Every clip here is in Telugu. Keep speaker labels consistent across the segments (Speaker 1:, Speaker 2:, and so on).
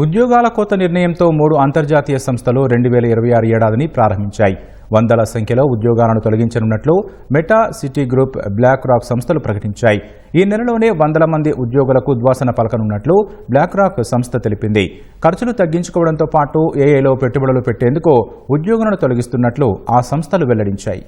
Speaker 1: ఉద్యోగాల కోత నిర్ణయంతో మూడు అంతర్జాతీయ సంస్థలు రెండు వేల ఇరవై ఆరు ఏడాదిని ప్రారంభించాయి. వందల సంఖ్యలో ఉద్యోగాలను తొలగించనున్నట్లు Meta city group BlackRock సంస్థలు ప్రకటించాయి. ఈ నెలలోనే వందల మంది ఉద్యోగులకు ఉద్వాసన పలకనున్నట్లు బ్లాక్ రాక్ సంస్థ తెలిపింది. ఖర్చులు తగ్గించుకోవడంతో పాటు ఏఏలో పెట్టుబడులు పెట్టేందుకు ఉద్యోగులను తొలగిస్తున్నట్లు ఆ సంస్థలు వెల్లడించాయి.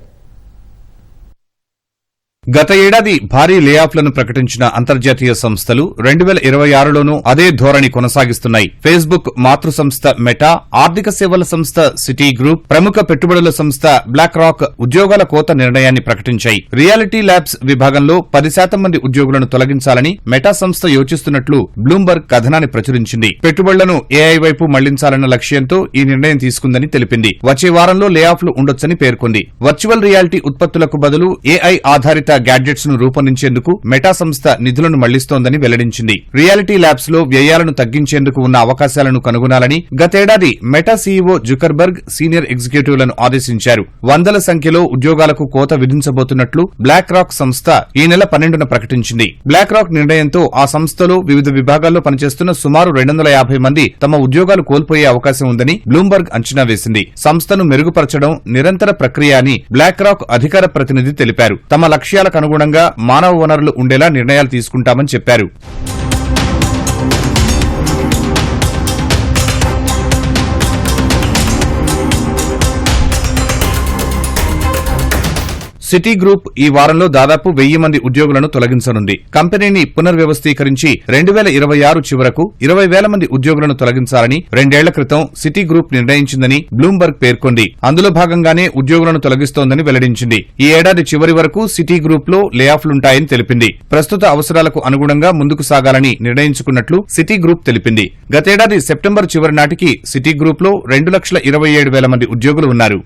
Speaker 2: గత ఏడాది భారీ లేఆఫ్లను ప్రకటించిన అంతర్జాతీయ సంస్థలు రెండు వేల ఇరవై ఆరులోనూ అదే ధోరణి కొనసాగిస్తున్నాయి. ఫేస్బుక్ మాతృ సంస్థ మెటా ఆర్థిక సేవల సంస్థ సిటీ గ్రూప్ ప్రముఖ పెట్టుబడుల సంస్థ బ్లాక్ రాక్ ఉద్యోగాల కోత నిర్ణయాన్ని ప్రకటించాయి. రియాలిటీ ల్యాబ్స్ విభాగంలో పది శాతం మంది ఉద్యోగులను తొలగించాలని మెటా సంస్థ యోచిస్తున్నట్లు బ్లూంబర్గ్ కథనాన్ని ప్రచురించింది. పెట్టుబడులను ఏఐ వైపు మళ్ళించాలన్న లక్ష్యంతో ఈ నిర్ణయం తీసుకుందని తెలిపింది. వచ్చే వారంలో లేఆఫ్లు ఉండొచ్చని పేర్కొంది. వర్చువల్ రియాలిటీ ఉత్పత్తులకు బదులు ఏఐ ఆధారిత గ్యాడ్జెట్స్ను రూపొందించేందుకు మెటా సంస్థ నిధులను మళ్ళిస్తోందని వెల్లడించింది. రియాలిటీ ల్యాబ్స్లో వ్యయాలను తగ్గించేందుకు ఉన్న అవకాశాలను కనుగొనాలని గతేడాది మెటా సీఈఓ జుకర్బర్గ్ సీనియర్ ఎగ్జిక్యూటివ్లను ఆదేశించారు. వందల సంఖ్యలో ఉద్యోగాలకు కోత విధించబోతున్నట్లు బ్లాక్ రాక్ సంస్థ ఈ నెల పన్నెండున ప్రకటించింది. బ్లాక్ రాక్ నిర్ణయంతో ఆ సంస్థలో వివిధ విభాగాల్లో పనిచేస్తున్న సుమారు రెండు వందల యాభై మంది తమ ఉద్యోగాలు కోల్పోయే అవకాశం ఉందని బ్లూంబర్గ్ అంచనా వేసింది. సంస్థను మెరుగుపరచడం నిరంతర ప్రక్రియ అని బ్లాక్ రాక్ అధికార ప్రతినిధి తెలిపారు. తమ లక్ష్యాలకు అనుగుణంగా మానవ వనరులు ఉండేలా నిర్ణయాలు తీసుకుంటామని చెప్పారు. సిటీ గ్రూప్ ఈ వారంలో దాదాపు వెయ్యి మంది ఉద్యోగులను తొలగించనుంది. కంపెనీని పునర్వ్యవస్థీకరించి రెండు వేల ఇరవై ఆరు చివరకు ఇరవై వేల మంది ఉద్యోగులను తొలగించాలని రెండేళ్ళ క్రితం సిటీ గ్రూప్ నిర్ణయించిందని బ్లూంబర్గ్ పేర్కొంది. అందులో భాగంగానే ఉద్యోగులను తొలగిస్తోందని వెల్లడించింది. ఈ ఏడాది చివరి వరకు సిటీ గ్రూప్లో లేఆఫ్లుంటాయని తెలిపింది. ప్రస్తుత అవసరాలకు అనుగుణంగా ముందుకు సాగాలని నిర్ణయించుకున్నట్లు సిటీ గ్రూప్ తెలిపింది. గతేడాది సెప్టెంబర్ చివరి నాటికి సిటీ గ్రూప్లో రెండు లక్షల ఇరవై ఏడు వేల మంది ఉద్యోగులు ఉన్నారు.